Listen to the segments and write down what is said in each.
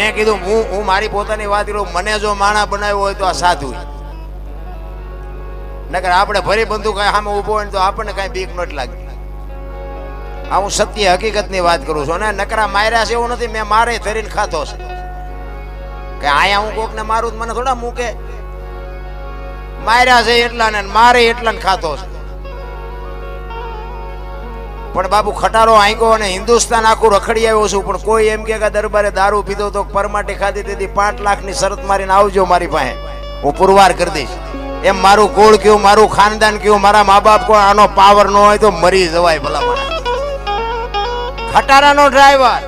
મેં કીધું, હું હું મારી પોતાની વાત કરું મને જો માણા બનાવ્યો હોય તો આ સાધુ નકર આપણે ફરી બંધુ કાંઈ સામે ઊભો હોય તો આપણને કાંઈ બીક નથી લાગતી આ હું સત્ય હકીકતની વાત કરું છું. અને નકરા માર્યા છે એવું નથી, મેં મારે ધરીને ખાતો છે. કે આયા હું કોકને મારું મને થોડા મૂકે? માર્યા છે એટલા ને મારે એટલા ને ખાતો છે. પણ બાપુ ખટારો આંક્યો અને હિન્દુસ્તાન આખું રખડી આવ્યો છું. પણ કોઈ એમ કે દરબારે દારૂ પીધો તો પરમાટી ખાધી, તેથી પાંચ લાખની શરત મારીને આવજો મારી પાસે. હું પુરવાર કરી દઈશ. એમ મારું કુળ કયું, મારું ખાનદાન કયું, મારા મા બાપ કોઈ આનો પાવર ન હોય તો મરી જવાય ભલા ખટારાનો ડ્રાઈવર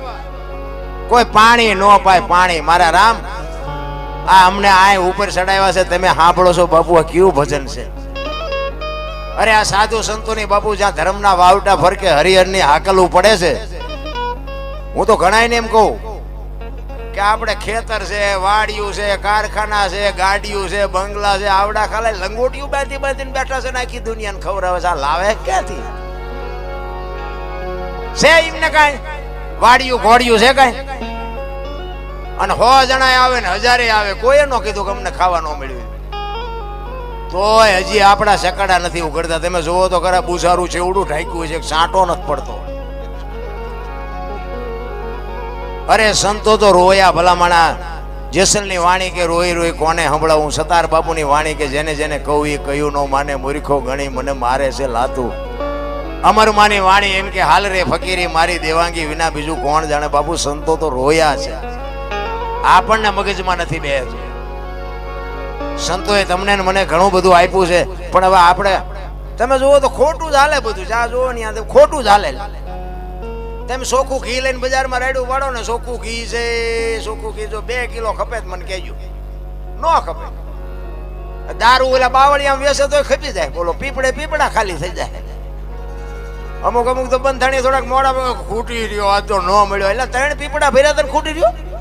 કોઈ પાણી ન પાય, પાણી. મારા રામ, આ અમને આ ઉપર ચડાવ્યા છે, તમે સાંભળો છો બાપુ, આ કયું ભજન છે? અરે આ સાધુ સંતોની બાપુ જ્યાં ધર્મના વાવટા ફરકે હરિહરની હાકલવું પડે છે, હું તો ઘણાયને એમ કહું કે આપણે ખેતર છે વાડિયું છે, કારખાના છે ગાડીયું છે, બંગલા છે, આવડા ખાલે લંગોટિયું બાંધી બાંધીને બેઠા છે ને આખી દુનિયાને ખવડાવે છે, આ લાવે ક્યાંથી? છે એમને કાંઈ? વાડિયું ઘોડિયું છે કાંઈ? અને સો જણા આવે ને હજારે આવે, કોઈએ ન કીધું કે અમને ખાવા ન મળ્યું તોય હજી આપણા સકડા નથી ઉઘડતા. તમે જોવો તો ખરા છે ચેવડું ઢાંક્યું છે. સાંટો નથી પડતો. અરે સંતો તો રોયા ભલામણા. જેસલની વાણી કે રોઈ રોઈ કોને સંભળાવું? સતાર બાપુની વાણી કે જેને જેને કહું એ કહ્યું ન માને. મૂર્ખો ગણી મને મારે છે લાતું. અમર માની વાણી એમ કે, હાલ રે ફકીરી, મારી દેવાંગી વિના બીજું કોણ જાણે? બાપુ, સંતો તો રોયા છે. આપણને મગજમાં નથી બેસતું સંતોએ તમને મને ઘણું બધું આપ્યું છે. પણ હવે આપણે, તમે જુઓ તો ખોટું જ હાલે બધું. જ્યાં જુઓ ને ખોટું જ હાલે. તમે સોખું ઘી લઈને બજારમાં રાડ્યું વાળો ને સોખું ઘી છે સોખું ઘી જો બે કિલો ખપે મને કહેજો. ન ખપે. દારૂ ઓલા બાવળિયા વેસે તો ખપી જાય. બોલો, પીપળે પીપળા ખાલી થઈ જાય. અમુક અમુક તો બંધાણી થોડાક મોડા ખૂટી રહ્યો. આ તો ન મળ્યો. એટલે ત્રણ પીપળા ભર્યા તને ખૂટી રહ્યો?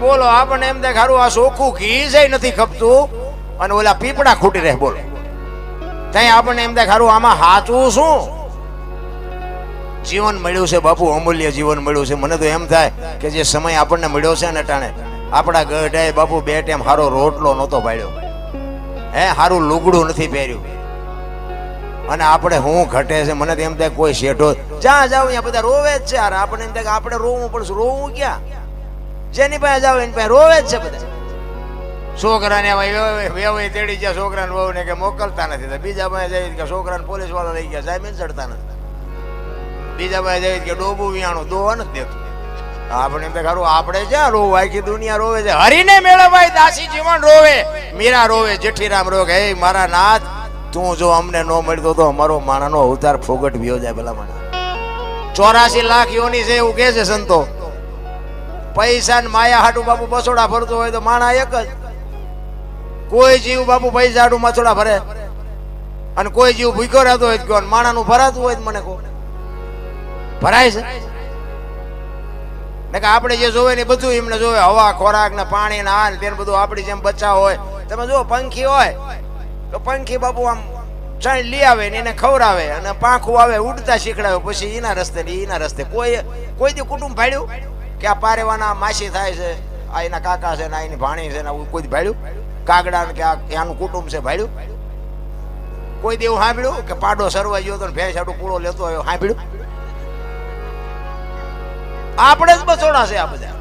બોલો, આપણને એમ થાય આ સોખું ઘી છે નથી ખપતું, અને ઓલા પીપળા ખૂટી રહે, બોલો. ત્યાં આપણને એમ થાય આમાં હાચવું શું? જીવન મળ્યું છે, બાપુ, અમૂલ્ય જીવન મળ્યું છે. મને તો એમ થાય કે જે સમય આપણને મળ્યો છે ને ટાણે આપણા ગઢાએ બાપુ બે ટાઈમ હારો રોટલો નહોતો પાડ્યો હે સારું લુગડું નથી પહેર્યું. અને આપણે હું ઘટે છે, મને તો એમ થાય કોઈ શેઠો જ્યાં જાવ અહીંયા, બધા રોવે જ છે. યાર આપણને એમ થાય કે આપણે રોવું પડશે, રોવું ક્યાં? જેની પાસે જાવ એની પાસે રોવે જ છે બધા. છોકરાને વેવાય તેડી ગયા, છોકરાને વહુને કે મોકલતા નથી. બીજા પાસે જઈ કે છોકરાને પોલીસવાળા લઈ ગયા, સાહેબ ચડતા નથી. બીજા પાસે જઈ કે ડોબું વિયાણું દોવા નથી દેતું. આપણે તો ખરું, આપણે જ્યાં રોવ, આખી દુનિયા રોવે છે. હરીને મેળવાય, દાસી જીવન રોવે, મીરા રોવે, જેઠીરામ રોવે. હે, મારા નાથ, તું જો અમને ન મળતો તો અમારો માણાનો અવતાર ફોગટ વ્યો જાય પેલા માણા. ચોરાસી લાખ યોની છે, એવું કે છે સંતો. પૈસા ને માયા હાટુ બાપુ બસોડા ભરતો હોય તો માણા એક જ. કોઈ જીવ બાપુ પૈસા હાટુ મસોડા ભરે અને કોઈ જીવ ભૂખ્યો રહેતો હોય કયો? માણાનું ભરાતું હોય મને કહો. ભરાય છે? ને કે આપણે જે જોવે ને બધું એમને જોવે. હવા, ખોરાક ને પાણી ને આ ને તેને બધું આપણી જેમ બચાવ હોય. તમે જો પંખી હોય. તો પંખી બાપુ આમ ચાઈ લઈ આવે ને એને ખવડાવે અને પાંખું આવે, ઉડતા શીખડાવે. પછી એના રસ્તે એના રસ્તે. કોઈ કોઈ દી કુટુંબ ભાડ્યું? કે આ પારેવાના માસી થાય છે, આ એના કાકા છે ને એની ભાણી છે ને કોઈ ભાડ્યું? કાગડા ને કે આ એનું કુટુંબ છે ભાડ્યું? કોઈ દેવું સાંભળ્યું કે પાડો સરવા ગયો તો ભેંસ આડું પૂળો લેતો આવ્યો? સાંભળ્યું? આપણે જ બસોડા છે આ બધા.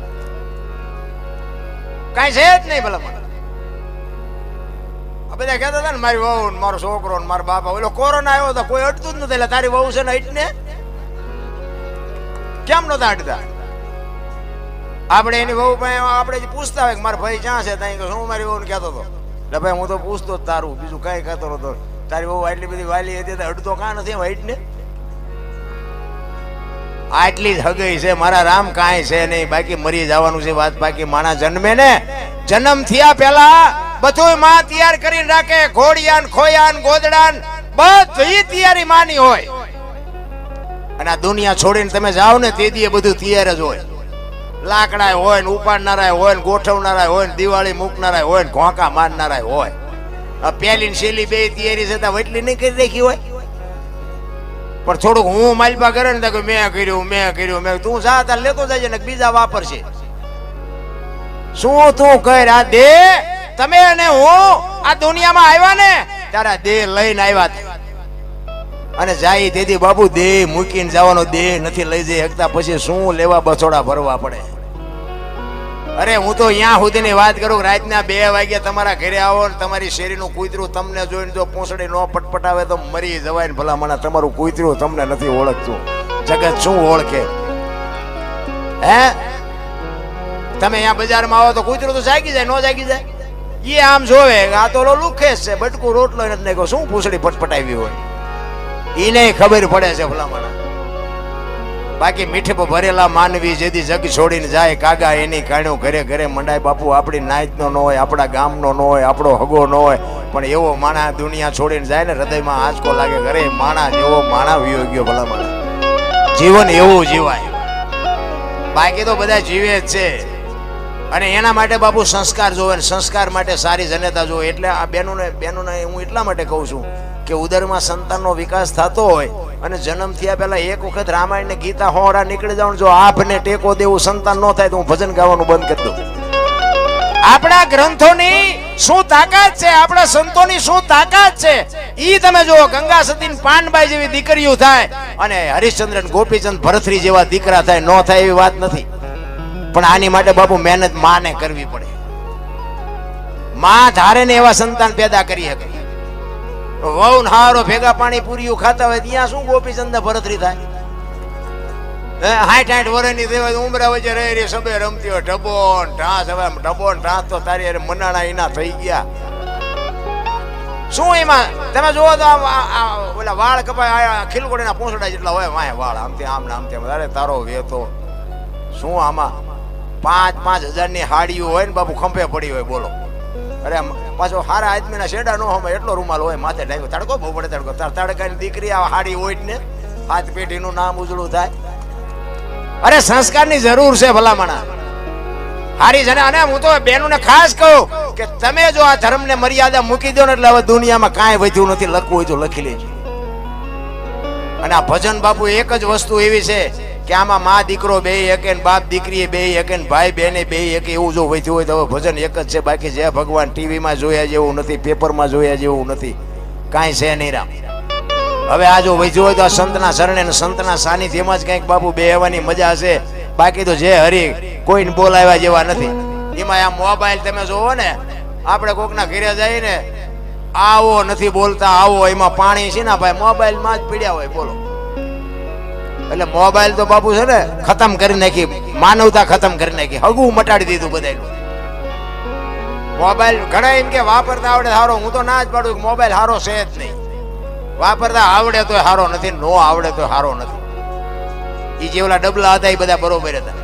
કઈ છે જ નહીં ભલા મને. બધા કહેતા હતા ને, મારી વહુ ને મારો છોકરો ને મારા બાપા. ઓલો કોરોના આવ્યો તો કોઈ અટતું જ નથી એટલે તારી વહુ છે ને અટને કેમ નતા અડતા આપણે એની બહુ આપણે પૂછતા હોય કે મારા ભાઈ જ્યાં છે? ત્યાં કે મારી વહુને કહેતો હતો. એટલે ભાઈ, હું તો પૂછતો જ તારું. બીજું કાંઈ કહેતો નતો તારી બહુ આટલી બધી વાલી હતી અડતો કાં નથી વાઈટ ને? આટલી જ હગઈ છે, મારા રામ કાંઈ છે નહીં. બાકી મરી જવાનું છે વાત, બાકી માણા જન્મે ને જન્મ થયા પહેલા બધું માં તૈયાર કરીને રાખે. ઘોડિયાન, ખોયાન, ગોદડાન, બધી તૈયારી માની હોય. અને આ દુનિયા છોડીને તમે જાઓ ને તે દીએ બધું તૈયાર જ હોય. લાકડા હોય ને ઉપાડનારા હોય ને ગોઠવનારા હોય ને દિવાળી મૂકનારા હોય ને ઘોંકા મારનારા હોય. પેલી ને શેલી બે તૈયારી છે તો નહીં કરી રાખી હોય. પણ થોડુંક હું માલપા કરે ને કે મેં કર્યું મેં કર્યું, મેં તું જા, તાર લેતો જાય ને બીજા વાપરશે. શું તું કર? આ દે. તમે અને હું આ દુનિયામાં આવ્યા ને, તારા દેહ લઈને આવ્યા. અને જાય તેથી બાબુ દેહ મૂકીને જવાનો દેહ નથી લઈ જઈ શકતા. પછી શું લેવા બસોડા ભરવા પડે? અરે હું તો અહીંયા સુધીની વાત કરું રાતના બે વાગ્યા તમારા ઘરે આવો ને તમારી શેરીનું કૂતરું તમને જોઈને જો પૂંસડી ન પટપટાવે તો મરી જવાય ને ભલા મને તમારું કૂતરું તમને નથી ઓળખતું. જગત શું ઓળખે? હે? તમે અહીંયા બજારમાં આવો તો કૂતરું તો જાગી જાય, ન જાગી જાય? એ આમ જોવે આ તો લુખે છે, બટકું રોટલો નથી નાખ્યો. શું પૂંછડી પટપટાવી હોય? એને ખબર પડે છે ભલામણ. બાકી મીઠે પર ભરેલા માનવી જેથી જગ છોડીને જાય, કાગા એની કાણ્યો ઘરે ઘરે મંડાય. બાપુ, આપણી નાયતનો ન હોય, આપણા ગામનો ન હોય, આપણો હગો ન હોય, પણ એવો માણા દુનિયા છોડીને જાય ને હૃદયમાં આંચકો લાગે ઘરે, માણા જેવો માણા વિયો ગયો ભલામણ. જીવન એવું જીવાય. બાકી તો બધા જીવે જ છે. અને એના માટે બાપુ સંસ્કાર જોવે સંસ્કાર માટે સારી જનતા જોવે. એટલે આ બેનોને બેનોને હું એટલા માટે કહું છું કે ઉદરમાં સંતાનનો વિકાસ થતો હોય અને જન્મ થયા પહેલા એક વખત રામાયણ ને ગીતા હોરા નીકળી જાવ જો આપને ટેકો દેવું, સંતાન ન થાય તો હું ભજન ગાવાનું બંધ કરી દઉં. આપણા ગ્રંથોની શું તાકાત છે? આપણા સંતોની શું તાકાત છે? ઈ તમે જુઓ, ગંગા સતી પાનબાઈ જેવી દીકરીઓ થાય અને હરિશ્ચંદ્ર ગોપીચંદ ભરથરી જેવા દીકરા થાય, ન થાય એવી વાત નથી. પણ આની માટે બાપુ મહેનત માને કરવી પડે. માં ધારે ને એવા સંતાન પેદા કરી શકે. વહુ હારો ભેગા પાણી પૂરીયું ખાતા હોય ત્યાં શું ગોપીચંદ ભરતરી થાય? હાઈટ હાઈટ હાઠ વર્ષની દેવાય ઉમરા વચ્ચે રહી રે સબે રમતી હોય ઢબો ને ઢાંસ, હવે આમ ઢબો ને ઢાંસ તો તારી અરે મનાણા એના થઈ ગયા. શું એમાં? તમે જુઓ તો ઓલા વાળ કપાય ખીલકોડીના પૂંછડા જેટલા હોય માય વાળ, આમ તેમ આમ આમ તેમ અરે, તારો વેતો. શું આમાં? પાંચ પાંચ હજારની હાડીઓ હોય ને બાપુ ખંભે પડી હોય, બોલો. અરે પાછો હારા આદમીના શેડા નો હોય એટલો રૂમાલ હોય, માથે ડાંગ્યો તડકો બહુ પડે તડકો. તડકાની દીકરી આ હાડી હોય ને, હાથ પેઢીનું નામ ઉજળું થાય. અરે સંસ્કારની જરૂર છે ભલામણા. હારી જને, અને હું તો બેનોને ખાસ કહું કે તમે જો આ ધર્મને મર્યાદા મૂકી દો ને એટલે હવે દુનિયામાં કાંઈ વધ્યું નથી, લખવું હોય તો લખી લેજો. અને આ ભજન બાપુ એક જ વસ્તુ એવી છે કે આમાં મા દીકરો બે એકે બાપ દીકરી બે એકે ને ભાઈ બેને બે એક, એવું જો વધ્યું હોય તો હવે ભજન એક જ છે. બાકી જે ભગવાન ટીવીમાં જોયા જેવું નથી, પેપરમાં જોયા જેવું નથી. કાંઈ છે નહીં રામ. હવે આ જો વધ્યું હોય તો આ સંતના શરણે ને સંતના સાનિધ્યમાં જ કંઈક બાપુ બેહવાની મજા છે બાકી તો જે હરી કોઈને બોલાવ્યા જેવા નથી. એમાં આ મોબાઈલ તમે જોવો ને, આપણે કોકના ઘરે જઈને આવો નથી બોલતા, આવો, એમાં પાણી છે ને ભાઈ, મોબાઈલમાં જ પીડ્યા હોય, બોલો. એટલે મોબાઈલ તો બાપુ છે ને ખતમ કરી નાખી, માનવતા ખતમ કરી નાખી. હગું મટાડી દીધું બધાયનું. મોબાઈલ ઘણા એમ કે વાપરતા આવડે સારો હું તો ના જ પાડું મોબાઈલ સારો છે જ નહીં. વાપરતા આવડે તો સારો નથી, નો આવડે તો સારો નથી. એ જે ઓલા ડબલા હતા એ બધા બરોબર હતા.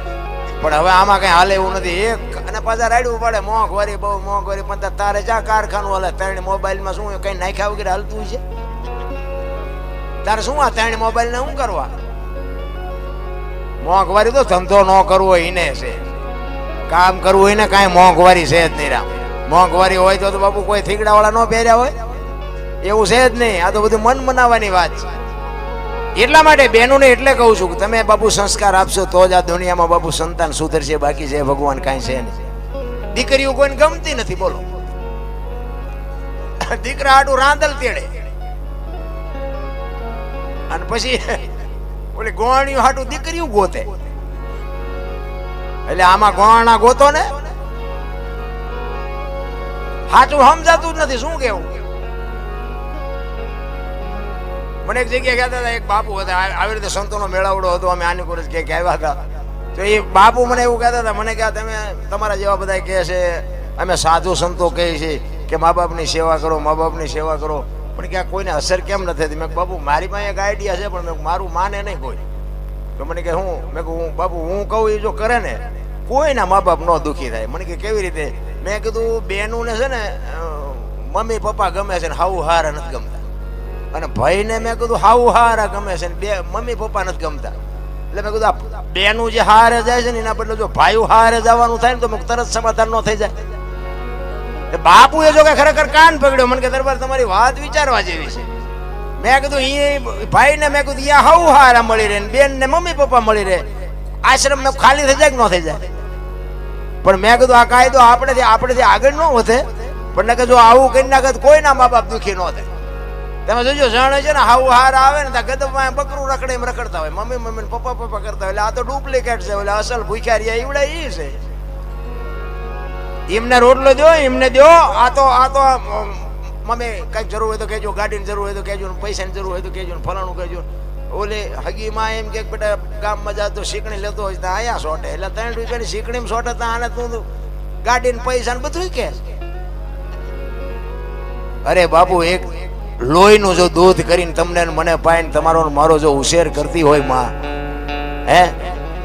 પણ હવે આમાં કઈ હાલે એવું નથી. એક અને પાછા રાડવું પડે મોંઘવારી બહુ મોંઘવારી પણ તારે જા કારખાનું હાલે, ત્રણ મોબાઈલમાં શું કઈ નાખ્યા વગેરે હાલતું છે? તારે શું આ ત્રણ મોબાઈલ ને શું કરવા? મોંઘવારી તો ધંધો ન કરવો એને છે. કામ કરવું એને કાંઈ મોંઘવારી છે જ નહીં રામ. મોંઘવારી હોય તો બાપુ કોઈ થીગડા વાળા ન પહેર્યા હોય. એવું છે જ નહીં. આ તો બધું મન મનાવવાની વાત છે. એટલા માટે બહેનોને એટલે કહું છું કે તમે બાપુ સંસ્કાર આપશો તો જ આ દુનિયામાં બાપુ સંતાન સુધરશે, બાકી છે ભગવાન કાંઈ છે નહીં. દીકરીઓ કોઈને ગમતી નથી, બોલો. દીકરા આડું રાંદલ તેડે. અને પછી ઓલી ગોવાણીઓ હાટું દીકરીઓ ગોતે. એટલે આમાં ગોવાણા ગોતો ને? હાચું સમજાતું જ નથી, શું કેવું? મને એક જગ્યાએ કહેતા હતા, એક બાપુ હતા આવી રીતે સંતોનો મેળાવડો હતો, અમે આની કોલેજ કે આવ્યા હતા. તો એ બાપુ મને એવું કહેતા હતા, મને કહે તમે તમારા જેવા બધા કહે છે, અમે સાધુ સંતો કહે છે કે મા બાપની સેવા કરો, મા બાપની સેવા કરો. પણ કે આ કોઈને અસર કેમ નથી થતી મેં બાબુ, મારી પાસે એક આઈડિયા છે, પણ મેં મારું માને નહીં કોઈ. તો મને કે, હું? મેં કહું હું, બાબુ, હું કહું એ જો કરે ને, કોઈના મા બાપ ન દુઃખી થાય. મને કે, કેવી રીતે? મેં કીધું બેનું ને છે ને મમ્મી, પપ્પા ગમે છે ને હાઉ હારા નથી ગમતા. અને ભાઈને મેં કીધું હાઉ હારા ગમે છે ને, બે, મમ્મી, પપ્પા નથી ગમતા. એટલે મેં કીધું, આ બેનું જે હારે જાય છે ને, એના બદલે જો ભાઈ હારે જવાનું થાય ને, તો તરત સમાધાન ન થઈ જાય. બાપુએ જો કે ખરેખર કાન પકડ્યો. મને કે દરબાર તમારી વાત વિચારવા જેવી છે. મેં કીધું એ ભાઈ ને મેં કીધું ત્યાં હવ હારા મળી રહે બેન ને મમ્મી પપ્પા મળી રહે. આશ્રમ ને ખાલી થઈ જાય કે ન થઈ જાય? પણ મેં કીધું, આ કાયદો આપણેથી આપણેથી આગળ ન વધે. પણ કે જો આવું કરી નાખે કોઈના મા બાપ દુખી ન થાય. તમે જોજો, જાણે છે ને હાવ હાર આવે ને ત્યાં ગદમાં બકરું રખડે એમ રખડતા હોય. મમ્મી મમ્મી પપ્પા પપ્પા કરતા હોય. એટલે આ તો ડુપ્લિકેટ છે. એટલે અસલ ભૂખ્યા રહ્યા એવડે એ છે. એમને રોટલો દો, એમને દો. આ તો આ તો મમ્મી, કંઈક જરૂર હોય તો કહેજો, ગાડીની જરૂર હોય તો કહેજો પૈસા પૈસાની જરૂર હોય તો કહેજો, ને ફલાણું કહેજો. ઓલે હગીમાં એમ કે બેટા, ગામમાં જા તો શીકણી લેતો હોય તો આયા સોટે એટલે ત્રણ રૂપિયાની શીકણી સોટે તો આને તું ગાડી પૈસા ને બધું કે. અરે બાપુ, એક લોહીનું જો દૂધ કરીને તમને મને પાઈને તમારો ને મારો જો ઉછેર કરતી હોયમાં, હે?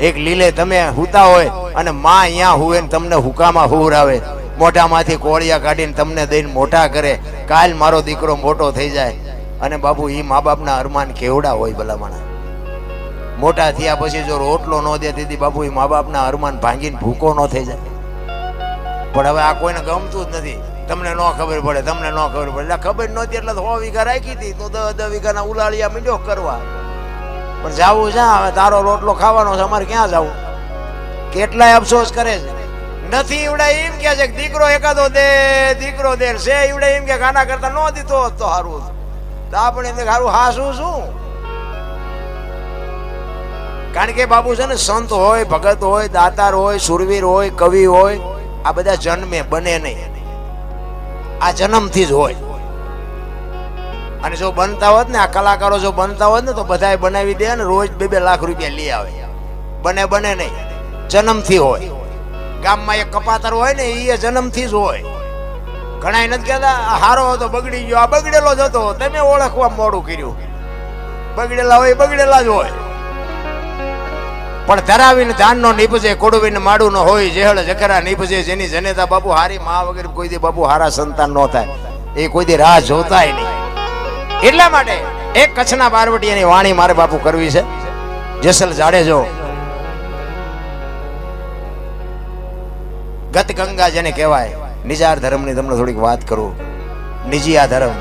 એક લીલે તમે હુતા હોય અને માં અહીંયા હુએ ને તમને હુકામાં હુવરાવે. મોઢામાંથી કોળિયા કાઢીને તમને દઈને મોટા કરે. કાલ મારો દીકરો મોટો થઈ જાય. અને બાપુ એ મા બાપના અરમાન કેવડા હોય ભલામણા? મોટા થયા પછી જો રોટલો ન દે દીદી, બાપુ એ મા બાપના અરમાન ભાંગીને ભૂકો ન થઈ જાય. પણ હવે આ કોઈને ગમતું જ નથી. તમને ન ખબર પડે, તમને ન ખબર પડે. એટલે ખબર નહોતી એટલે સો વીઘા રાખી હતી. તો દસ દસ વીઘાના ઉલાળિયા મીંડ્યો કરવા. પણ જાવું જ્યાં હવે તારો રોટલો ખાવાનો છે, અમારે ક્યાં જવું? કેટલાય અફસોસ કરે છે. નથી, ઈવડે એમ કે છે કે દીકરો એકાદો દે, દીકરો દે. છે ઈવડે એમ કે ગાના કરતા ન દીધો તો સારું તો આપણે એમ સારું હા, શું શું? કારણ કે બાબુ છે ને, સંત હોય, ભગત હોય, દાતાર હોય, સુરવીર હોય, કવિ હોય, આ બધા જન્મે, બને નહીં. આ જન્મથી જ હોય. અને જો બનતા હોત ને, આ કલાકારો જો બનતા હોત ને, તો બધાએ બનાવી દે ને રોજ બે બે લાખ રૂપિયા લઈ આવે. બને બને નહીં. જન્મથી હોય. ગામમાં એક કપાતર હોય ને એ જન્મથી જ હોય. ઘણા નથી કહેતા હારો હતો, બગડી ગયો. આ બગડેલો જ હતો. તમે ઓળખવા મોડું કર્યું. બગડેલા હોય, બગડેલા જ હોય. પણ ધરાવીને ધાનનો નીપજે કોડવીને માડું ન હોય, જેહળ જખરા નીપજે, જેની જનેતા બાપુ હારી, મા વગર કોઈ દી બાપુ હારા સંતાન ન થાય. એ કોઈ દી રાહ જોતાય નહીં. એટલા માટે એક કચ્છના બારવટીયાની વાણી મારે બાપુ કરવી છે. જેસલ જાડેજો ગત ગંગા જેને કહેવાય નિજાર ધર્મની તમને થોડીક વાત કરું. નિજિયા ધર્મ.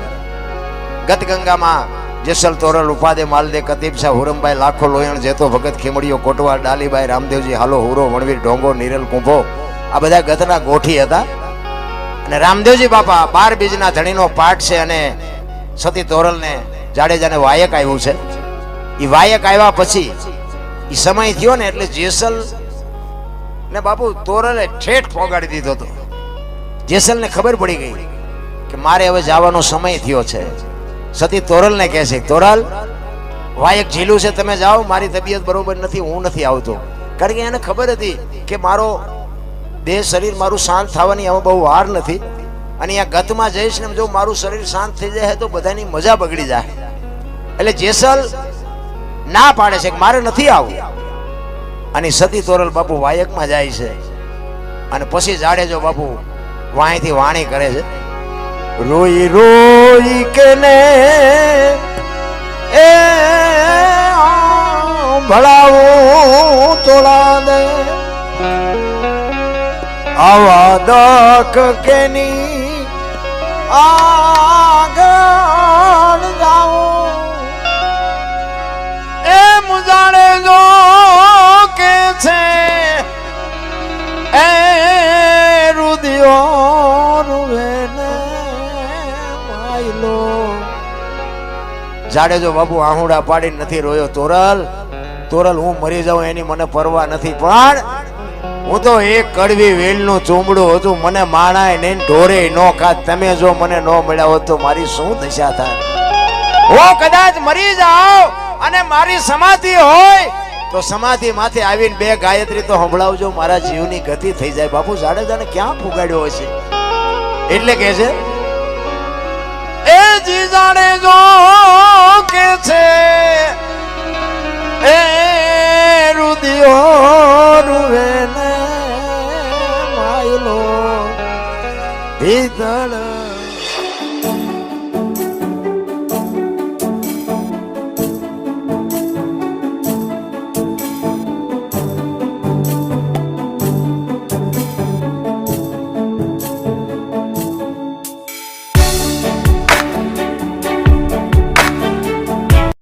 ગત ગંગામાં જેસલ તોરલ ઉપાદે માલદે, કતીબ શાહ, હુરમભાઈ, લાખો લોયણ, જેતો ભગત ખેમડીઓ કોટવાલ ડાલીબાઈ, રામદેવજી, હાલો હુરો, વણવીર, ઢોંગો, નિરલ, કુંભો, આ બધા ગતના ગોઠી હતા. અને રામદેવજી બાપા, બાર બીજના ધણીનો પાઠ છે અને સતી તોરલને જાડેજાને વાયક આવ્યું છે. એ વાયક આવ્યા પછી એ સમય થયો ને એટલે જેસલ ને બાપુ તોરલે ઠેઠ પોગાડી દીધો હતો જેસલને ખબર પડી ગઈ કે મારે હવે જવાનો સમય થયો છે. સતી તોરલને કહે છે, તોરલ વાયક ઝીલું છે, તમે જાઓ, મારી તબિયત બરોબર નથી, હું નથી આવતો. કારણ કે એને ખબર હતી કે મારો દેહ શરીર મારું શાંત થવાની હવે બહુ વાર નથી. અને અહીંયા ગતમાં જઈશ ને જો મારું શરીર શાંત થઈ જાય તો બધાની મજા બગડી જાય. એટલે જેસલ ના પાડે છે કે મારે નથી આવવું. અને સતી તોરલ બાપુ વાયકમાં જાય છે. અને પછી જાડેજો બાપુ વાણીથી વાણી કરે છે. રોઈ રોઈ કે ને એ ભળાવું તોળા દે આવા દખ કેની આગળ જાઓ. એમ જાણે જો જાડેજો બાપુ આહુડા પાડીને નથી રોયો. તોરલ તોરલ, હું મરી જાઉં, એની મને પરવા નથી. પણ હું તો એક કડવી વેલનું ચૂંબડું હતું. મને માણાય નહીં ઢોરે નો ખાત. તમે જો મને ન મળ્યા હોત તો મારી શું દશા થાય? હું, કદાચ મરી જાઉં અને મારી સમાધિ હોય તો સમાધિ માથે આવીને બે ગાયત્રી તો સંભળાવજો. મારા જીવની ગતિ થઈ જાય. બાપુ જાડેજાને ક્યાં ફુગાડ્યો હશે? એટલે કે છે જી જાણે જો કે છે એ રુદિયો રૂવે ને માયલો ભીતળ